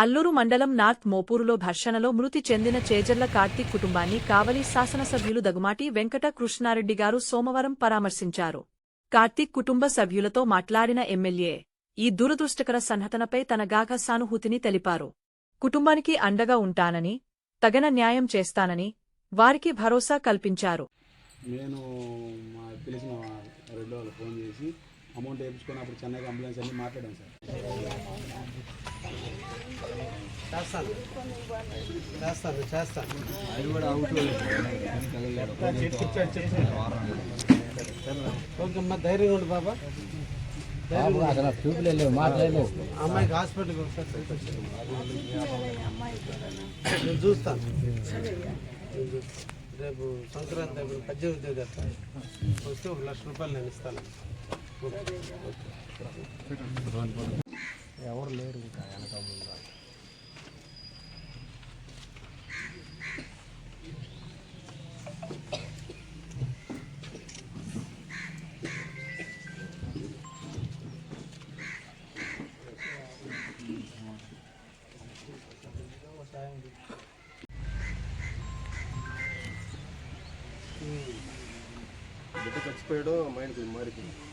అల్లూరు మండలం నార్త్ మోపూరులో ఘర్షణలో మృతి చెందిన చేజర్ల కార్తీక్ కుటుంబాన్ని కావలి శాసనసభ్యులు దగుమాటి వెంకట కృష్ణారెడ్డి గారు సోమవారం పరామర్శించారు. కార్తీక్ కుటుంబ సభ్యులతో మాట్లాడిన ఎమ్మెల్యే ఈ దురదృష్టకర సంఘటనపై తన గాఘ సానుభూతిని తెలిపారు. కుటుంబానికి అండగా ఉంటానని తగిన న్యాయం చేస్తానని వారికి భరోసా కల్పించారు. నేను మా వాళ్ళు ఫోన్ చేసి అమౌంట్ వేయించుకొని అప్పుడు చెన్నైకి అంబులెన్స్ అన్ని మాట్లాడాను సార్. చేస్తాను. చేస్తాను చేస్తాను. ఓకే అమ్మా ధైర్యంగా ఉండు బాబా. ధైర్యంగా ఉండు. అమ్మాయికి హాస్పిటల్కి ఒకసారి. నేను చూస్తాను. రేపు సంక్రాంతి పద్దెనిమిది వస్తే ఒక లక్ష రూపాయలు నేను ఇస్తాను. ఎవరు లేరు ఇంకా వెనక ముందు బిడ్డ చచ్చిపోయాడో మైండ్ కొంచెం మారిపోయింది ఆ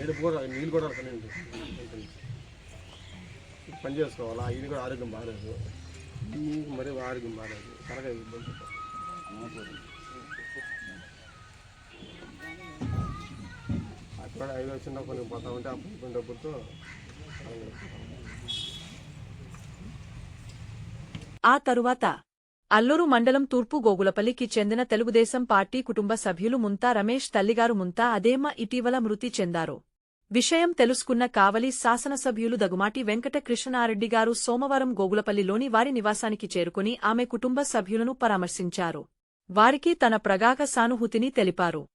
ఏడుపు కూడా నీళ్ళు కూడా అడగనండి పని చేసుకోవాలా? ఇది కూడా ఆరోగ్యం బాగాలేదు. నీకు మరి ఆరోగ్యం బాగాలేదు. కనుక ఇబ్బంది అక్కడ ఐదు చిన్న కొన్ని పోతా ఉంటే అప్పుడు ఇబ్బంది డబ్బులతో ఆ తరువాత అల్లూరు మండలం తూర్పు గోగులపల్లికి చెందిన తెలుగుదేశం పార్టీ కుటుంబ సభ్యులు ముంతా రమేష్ తల్లిగారు ముంతా అదేమ ఇటీవల మృతి చెందారు. విషయం తెలుసుకున్న కావలి శాసనసభ్యులు దగుమాటి వెంకట కృష్ణారెడ్డి గారు సోమవారం గోగులపల్లిలోని వారి నివాసానికి చేరుకుని ఆమె కుటుంబ సభ్యులను పరామర్శించారు. వారికి తన ప్రగాఢ సానుభూతిని తెలిపారు.